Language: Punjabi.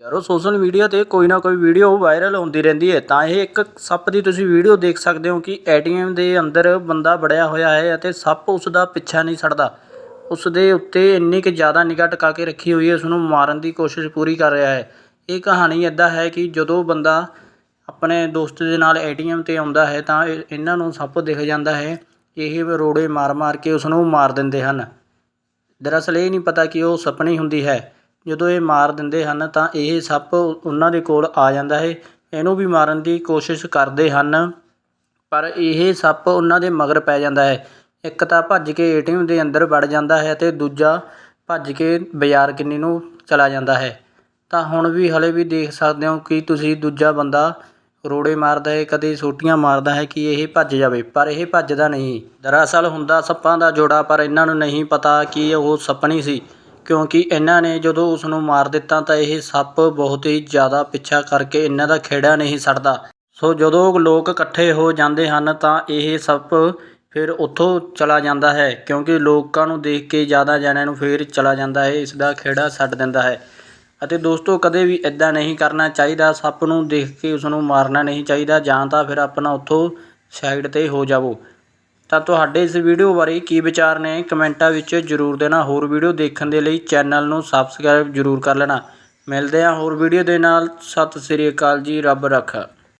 ਯਾਰੋ ਸੋਸ਼ਲ ਮੀਡੀਆ ਤੇ ਕੋਈ ਨਾ ਕੋਈ ਵੀਡੀਓ ਵਾਇਰਲ ਹੁੰਦੀ ਰਹਿੰਦੀ ਹੈ। ਤਾਂ ਇਹ ਇੱਕ ਸੱਪ ਦੀ ਤੁਸੀਂ ਵੀਡੀਓ ਦੇਖ ਸਕਦੇ ਹੋ ਕਿ ਏਟੀਐਮ ਦੇ ਅੰਦਰ ਬੰਦਾ ਵੜਿਆ ਹੋਇਆ ਹੈ ਅਤੇ ਸੱਪ ਉਸ ਦਾ ਪਿੱਛਾ ਨਹੀਂ ਛੱਡਦਾ। ਉਸ ਦੇ ਉੱਤੇ ਇੰਨੀ ਕਿ ਜ਼ਿਆਦਾ ਨਿਗਾਹ ਟਿਕਾ ਕੇ ਰੱਖੀ ਹੋਈ ਹੈ ਉਸ ਨੂੰ ਮਾਰਨ ਦੀ ਕੋਸ਼ਿਸ਼ ਪੂਰੀ ਕਰ ਰਿਹਾ ਹੈ। ਇਹ ਕਹਾਣੀ ਇੱਦਾਂ ਹੈ ਕਿ ਜਦੋਂ ਬੰਦਾ ਆਪਣੇ ਦੋਸਤ ਦੇ ਨਾਲ ਏਟੀਐਮ ਤੇ ਆਉਂਦਾ ਹੈ, ਤਾਂ ਇਹਨਾਂ ਨੂੰ ਸੱਪ ਦਿਖ ਜਾਂਦਾ ਹੈ। ਇਹ ਰੋੜੇ ਮਾਰ ਮਾਰ ਕੇ ਉਸ ਨੂੰ ਮਾਰ ਦਿੰਦੇ ਹਨ। ਦਰਅਸਲ ਇਹ ਨਹੀਂ ਪਤਾ ਕਿ ਉਹ ਸੱਪਣੀ ਹੁੰਦੀ ਹੈ। ਜਦੋਂ ਇਹ ਮਾਰ ਦਿੰਦੇ ਹਨ ਤਾਂ ਇਹ ਸੱਪ ਉਹਨਾਂ ਦੇ ਕੋਲ ਆ ਜਾਂਦਾ ਹੈ। ਇਹਨੂੰ ਵੀ ਮਾਰਨ ਦੀ ਕੋਸ਼ਿਸ਼ ਕਰਦੇ ਹਨ, ਪਰ ਇਹ ਸੱਪ ਉਹਨਾਂ ਦੇ ਮਗਰ ਪੈ ਜਾਂਦਾ ਹੈ। ਇੱਕ ਤਾਂ ਭੱਜ ਕੇ ਏਟੀਐਮ ਦੇ ਅੰਦਰ ਵੜ ਜਾਂਦਾ ਹੈ ਅਤੇ ਦੂਜਾ ਭੱਜ ਕੇ ਬਾਜ਼ਾਰ ਕਿੰਨੀ ਨੂੰ ਚਲਾ ਜਾਂਦਾ ਹੈ। ਤਾਂ ਹੁਣ ਵੀ ਹਲੇ ਵੀ ਦੇਖ ਸਕਦੇ ਹੋ ਕਿ ਤੁਸੀਂ ਦੂਜਾ ਬੰਦਾ ਰੋੜੇ ਮਾਰਦਾ ਹੈ, ਕਦੇ ਸੋਟੀਆਂ ਮਾਰਦਾ ਹੈ ਕਿ ਇਹ ਭੱਜ ਜਾਵੇ, ਪਰ ਇਹ ਭੱਜਦਾ ਨਹੀਂ। ਦਰਅਸਲ ਹੁੰਦਾ ਸੱਪਾਂ ਦਾ ਜੋੜਾ, ਪਰ ਇਹਨਾਂ ਨੂੰ ਨਹੀਂ ਪਤਾ ਕਿ ਉਹ ਸੱਪਣੀ ਸੀ। ਕਿਉਂਕਿ ਇਹਨਾਂ ਨੇ ਜਦੋਂ ਉਸ ਨੂੰ ਮਾਰ ਦਿੱਤਾ ਤਾਂ ਇਹ ਸੱਪ ਬਹੁਤ ਹੀ ਜ਼ਿਆਦਾ ਪਿੱਛਾ ਕਰਕੇ ਇਹਨਾਂ ਦਾ ਖੇੜਾ ਨਹੀਂ ਛੱਡਦਾ ਸੋ ਜਦੋਂ ਲੋਕ ਇਕੱਠੇ ਹੋ ਜਾਂਦੇ ਹਨ ਤਾਂ ਇਹ ਸੱਪ ਫਿਰ ਉੱਥੋਂ ਚਲਾ ਜਾਂਦਾ ਹੈ ਕਿਉਂਕਿ ਲੋਕਾਂ ਨੂੰ ਦੇਖ ਕੇ ਜ਼ਿਆਦਾ ਜਣਿਆਂ ਨੂੰ ਫਿਰ ਚਲਾ ਜਾਂਦਾ ਹੈ, ਇਸ ਦਾ ਖੇੜਾ ਛੱਡ ਦਿੰਦਾ ਹੈ। ਅਤੇ ਦੋਸਤੋ, ਕਦੇ ਵੀ ਇਦਾਂ ਨਹੀਂ ਕਰਨਾ ਚਾਹੀਦਾ, ਸੱਪ ਨੂੰ ਦੇਖ ਕੇ ਉਸ ਨੂੰ ਮਾਰਨਾ ਨਹੀਂ ਚਾਹੀਦਾ ਜਾਂ ਤਾਂ ਫਿਰ ਆਪਣਾ ਉੱਥੋਂ ਸਾਈਡ ਤੇ ਹੋ ਜਾਵੋ। ਤਾਂ ਤੁਹਾਡੇ ਇਸ ਵੀਡੀਓ ਬਾਰੇ ਕੀ ਵਿਚਾਰ ਨੇ ਕਮੈਂਟਾਂ ਵਿੱਚ ਜਰੂਰ ਦੇਣਾ। ਹੋਰ ਵੀਡੀਓ ਦੇਖਣ ਦੇ ਲਈ ਚੈਨਲ ਨੂੰ ਸਬਸਕ੍ਰਾਈਬ ਜਰੂਰ ਕਰ ਲੈਣਾ। ਮਿਲਦੇ ਹਾਂ ਹੋਰ ਵੀਡੀਓ ਦੇ ਨਾਲ। ਸਤਿ ਸ੍ਰੀ ਅਕਾਲ ਜੀ, ਰੱਬ ਰੱਖਾ।